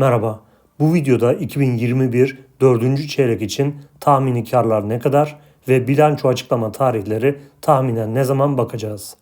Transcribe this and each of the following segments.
Merhaba. Bu videoda 2021 4. çeyrek için tahmini karlar ne kadar ve bilanço açıklama tarihleri tahminen ne zaman bakacağız.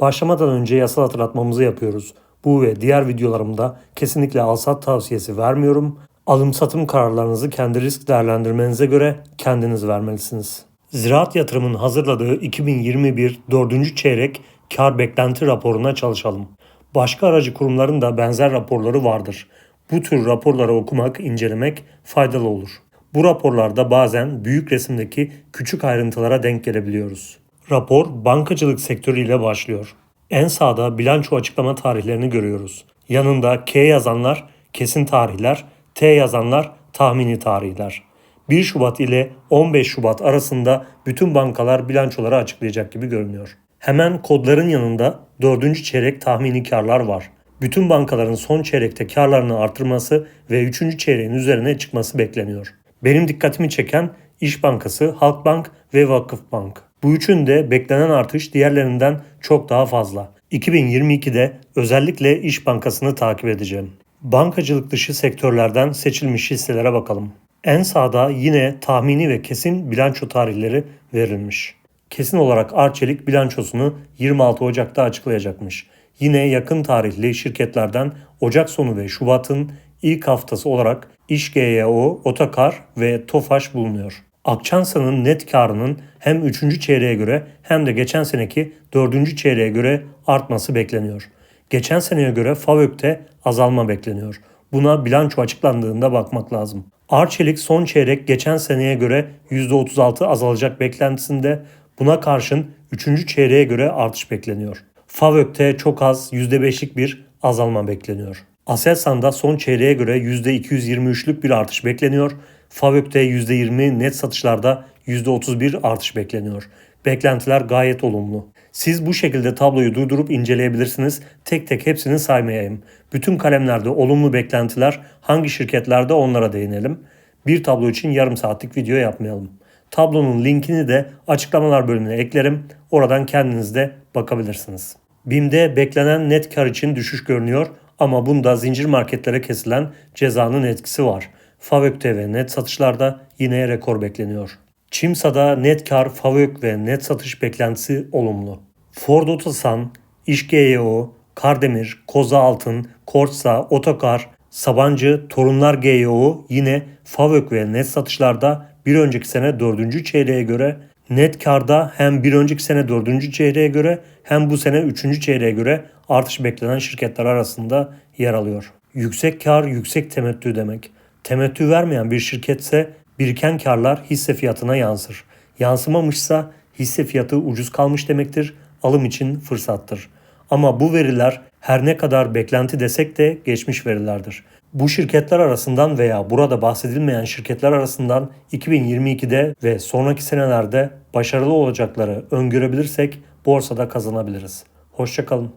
Başlamadan önce yasal hatırlatmamızı yapıyoruz. Bu ve diğer videolarımda kesinlikle alsat tavsiyesi vermiyorum. Alım satım kararlarınızı kendi risk değerlendirmenize göre kendiniz vermelisiniz. Ziraat Yatırım'ın hazırladığı 2021 4. çeyrek kar beklenti raporuna çalışalım. Başka aracı kurumların da benzer raporları vardır. Bu tür raporları okumak, incelemek faydalı olur. Bu raporlarda bazen büyük resimdeki küçük ayrıntılara denk gelebiliyoruz. Rapor bankacılık sektörüyle başlıyor. En sağda bilanço açıklama tarihlerini görüyoruz. Yanında K yazanlar kesin tarihler, T yazanlar tahmini tarihler. 1 Şubat ile 15 Şubat arasında bütün bankalar bilançoları açıklayacak gibi görünüyor. Hemen kodların yanında 4. çeyrek tahmini karlar var. Bütün bankaların son çeyrekte karlarını artırması ve 3. çeyreğin üzerine çıkması bekleniyor. Benim dikkatimi çeken İş Bankası, Halkbank ve Vakıfbank. Bu üçünde beklenen artış diğerlerinden çok daha fazla. 2022'de özellikle İş Bankası'nı takip edeceğim. Bankacılık dışı sektörlerden seçilmiş hisselere bakalım. En sağda yine tahmini ve kesin bilanço tarihleri verilmiş. Kesin olarak Arçelik bilançosunu 26 Ocak'ta açıklayacakmış. Yine yakın tarihli şirketlerden Ocak sonu ve Şubat'ın ilk haftası olarak İş GYO, Otokar ve Tofaş bulunuyor. Akçansa'nın net karının hem 3. çeyreğe göre hem de geçen seneki 4. çeyreğe göre artması bekleniyor. Geçen seneye göre FAVÖK'te azalma bekleniyor. Buna bilanço açıklandığında bakmak lazım. Arçelik son çeyrek geçen seneye göre %36 azalacak beklentisinde buna karşın 3. çeyreğe göre artış bekleniyor. FAVÖK'te çok az %5'lik bir azalma bekleniyor. Aselsan'da son çeyreğe göre %223'lük bir artış bekleniyor. FAVÖK'te %20 net satışlarda %31 artış bekleniyor. Beklentiler gayet olumlu. Siz bu şekilde tabloyu durdurup inceleyebilirsiniz. Tek tek hepsini saymayayım. Bütün kalemlerde olumlu beklentiler hangi şirketlerde onlara değinelim. Bir tablo için yarım saatlik video yapmayalım. Tablonun linkini de açıklamalar bölümüne eklerim. Oradan kendiniz de bakabilirsiniz. BİM'de beklenen net kar için düşüş görünüyor ama bunda zincir marketlere kesilen cezanın etkisi var. Favök'te ve net satışlarda yine rekor bekleniyor. Çimsa'da net kar, Favök ve net satış beklentisi olumlu. Ford Otosan, İş GYO, Kardemir, Koza Altın, Korsa, Otokar, Sabancı, Torunlar GYO yine Favök ve net satışlarda bir önceki sene 4. çeyreğe göre net karda hem bir önceki sene 4. çeyreğe göre hem bu sene 3. çeyreğe göre artış beklenen şirketler arasında yer alıyor. Yüksek kar, yüksek temettü demek. Temettü vermeyen bir şirketse biriken karlar hisse fiyatına yansır. Yansımamışsa hisse fiyatı ucuz kalmış demektir, alım için fırsattır. Ama bu veriler her ne kadar beklenti desek de geçmiş verilerdir. Bu şirketler arasından veya burada bahsedilmeyen şirketler arasından 2022'de ve sonraki senelerde başarılı olacakları öngörebilirsek borsada kazanabiliriz. Hoşçakalın.